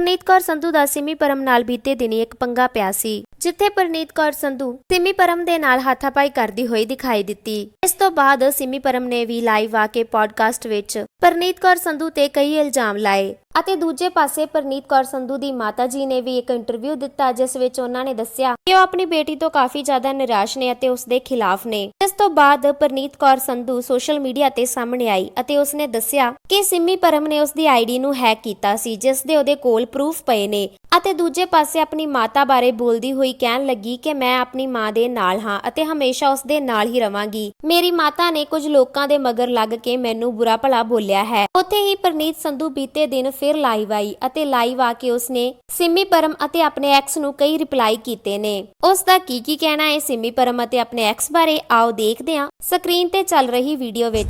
ਪਰਨੀਤ ਕੌਰ ਸੰਧੂ ਦਾ ਸਿਮੀ ਪਰਮ ਨਾਲ ਬੀਤੇ ਦਿਨੀ ਇੱਕ ਪੰਗਾ ਪਿਆ ਸੀ, ਜਿੱਥੇ ਪਰਨੀਤ ਕੌਰ ਸੰਧੂ ਸਿਮੀ ਪਰਮ ਦੇ ਨਾਲ ਹਾਥਾਪਾਈ ਕਰਦੀ ਹੋਈ ਦਿਖਾਈ ਦਿੱਤੀ। ਇਸ ਤੋਂ ਬਾਅਦ ਸਿਮੀ ਪਰਮ ਨੇ ਵੀ ਲਾਈਵ ਆ ਕੇ ਪੋਡਕਾਸਟ ਵਿੱਚ ਪਰਨੀਤ ਕੌਰ ਸੰਧੂ ਤੇ ਕਈ ਇਲਜ਼ਾਮ ਲਾਏ ਅਤੇ ਦੂਜੇ ਪਾਸੇ ਪਰਨੀਤ ਕੌਰ ਸੰਧੂ ਦੀ ਮਾਤਾ ਜੀ ਨੇ ਵੀ ਇੱਕ ਇੰਟਰਵਿਊ ਦਿੱਤਾ, ਜਿਸ ਵਿੱਚ ਉਹਨਾਂ ਨੇ ਦੱਸਿਆ ਕਿ ਉਹ ਆਪਣੀ ਬੇਟੀ ਤੋਂ ਕਾਫੀ ਜ਼ਿਆਦਾ ਨਿਰਾਸ਼ ਨੇ ਅਤੇ ਉਸ ਦੇ ਖਿਲਾਫ ਨੇ। ਤੋਂ ਬਾਅਦ ਪਰਨੀਤ ਕੌਰ ਸੰਧੂ ਸੋਸ਼ਲ ਮੀਡੀਆ ਤੇ ਸਾਹਮਣੇ ਆਈ ਅਤੇ ਉਸਨੇ ਦੱਸਿਆ ਕਿ ਸਿੰਮੀ ਪਰਮ ਨੇ ਉਸ ਦੀ ਆਈਡੀ ਨੂੰ ਹੈਕ ਕੀਤਾ ਸੀ, ਜਿਸ ਦੇ ਉਹਦੇ ਕੋਲ ਪ੍ਰੂਫ ਪਏ ਨੇ। ਅਤੇ ਦੂਜੇ ਪਾਸੇ ਆਪਣੀ ਮਾਤਾ ਬਾਰੇ ਬੋਲਦੀ ਹੋਈ ਕਹਿਣ ਲੱਗੀ ਕਿ ਮੈਂ ਆਪਣੀ ਮਾਂ ਦੇ ਨਾਲ ਹਾਂ ਅਤੇ ਹਮੇਸ਼ਾ ਉਸ ਦੇ ਨਾਲ ਹੀ ਰਵਾਂਗੀ। ਮੇਰੀ ਮਾਤਾ ਨੇ ਕੁਝ ਲੋਕਾਂ ਦੇ ਮਗਰ ਲੱਗ ਕੇ ਮੈਨੂੰ ਬੁਰਾ ਭਲਾ ਬੋਲਿਆ ਹੈ। ਉੱਥੇ ਹੀ ਪਰਨੀਤ ਸੰਧੂ ਬੀਤੇ ਦਿਨ ਫਿਰ ਲਾਈਵ ਆਈ ਅਤੇ ਲਾਈਵ ਆ ਕੇ ਉਸਨੇ ਸਿੰਮੀ ਪਰਮ ਅਤੇ ਆਪਣੇ ਐਕਸ ਨੂੰ ਕਈ ਰਿਪਲਾਈ ਕੀਤੇ ਨੇ। ਉਸ ਦਾ ਕੀ ਕੀ ਕਹਿਣਾ ਹੈ? ਸਿੰਮੀ ਪਰਮ ਅਤੇ ਆਪਣੇ ਐਕਸ ਬਾਰੇ ਆਓ ਦੇਖਦੇ ਹਾਂ। ਸਕਰੀਨ ਤੇ ਚੱਲ ਰਹੀ ਵੀਡੀਓ ਵਿੱਚ।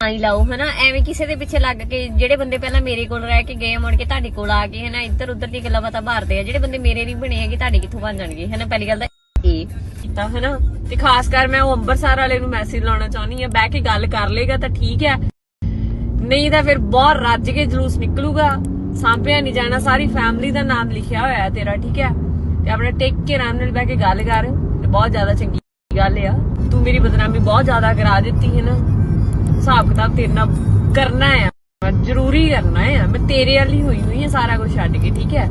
ਤਾਂ ਨਾ ਲਾਓ ਹਨਾ? ਐਵੇਂ ਕਿਸੇ ਦੇ ਪਿੱਛੇ ਲੱਗ ਕੇ ਜਿਹੜੇ ਬੰਦੇ ਪਹਿਲਾਂ ਮੇਰੇ ਕੋਲ ਰਹਿ ਕੇ ਗਏ ਮੁੜ ਕੇ ਤੁਹਾਡੇ ਕੋਲ ਆ ਕੇ, ਹਨਾ? ਇੱਧਰ ਉੱਧਰ ਦੀ ਗੱਲਾਂ ਬਾਤਾਂ ਮਾਰਦੇ ਆ। ਜਿਹੜੇ ਬੰਦੇ ਮੇਰੇ ਨਹੀਂ ਬਣੇ ਹੈਗੇ, ਤੁਹਾਡੇ ਕਿੱਥੋਂ ਬਣ ਜਾਣਗੇ, ਹਨਾ? ਪਹਿਲੀ ਗੱਲ ਤਾਂ ਇਹ ਕੀਤਾ, ਹਨਾ? ਤੇ ਖਾਸ ਕਰ ਮੈਂ ਉਹ ਅੰਬਰਸਰ ਵਾਲੇ ਨੂੰ ਮੈਸੇਜ ਲਾਉਣਾ ਚਾਹੁੰਦੀ ਆ ਬਹਿ ਕੇ ਗੱਲ ਕਰ ਲੇਗਾ ਤਾਂ ਠੀਕ ਆ ਨਹੀਂ ਤਾਂ ਫਿਰ ਬਹੁਤ ਰੱਜ ਕੇ ਜਲੂਸ ਨਿਕਲੂਗਾ। ਸਾਂਭਿਆ ਨਹੀਂ ਜਾਣਾ, ਸਾਰੀ ਫੈਮਿਲੀ ਦਾ ਨਾਮ ਲਿਖਿਆ ਹੋਇਆ ਤੇਰਾ, ਠੀਕ ਹੈ? ਤੇ ਆਪਣੇ ਟੇਕ ਕੇ ਆਰਾਮ ਨਾਲ ਬਹਿ ਕੇ ਗੱਲ ਕਰ। ਤੇ ਬਹੁਤ ਜ਼ਿਆਦਾ ਚੰਗੀ ਗੱਲ ਆ। ਤੂੰ ਮੇਰੀ ਬਦਨਾਮੀ ਬਹੁਤ ਜ਼ਿਆਦਾ ਕਰਾ ਦਿੱਤੀ ਹੈ ਨਾ। ਹਿਸਾਬ ਕਿਤਾਬ ਤੇਰੇ ਨਾਲ ਕਰਨਾ ਆ। ਜ਼ਰੂਰੀ ਕਰਨਾ ਆ। ਮੈਂ ਤੇਰੇ ਵਾਲੀ ਹੋਈ ਹੋਈ ਆ, ਸਾਰਾ ਕੁਝ ਛੱਡ ਕੇ, ਠੀਕ ਹੈ?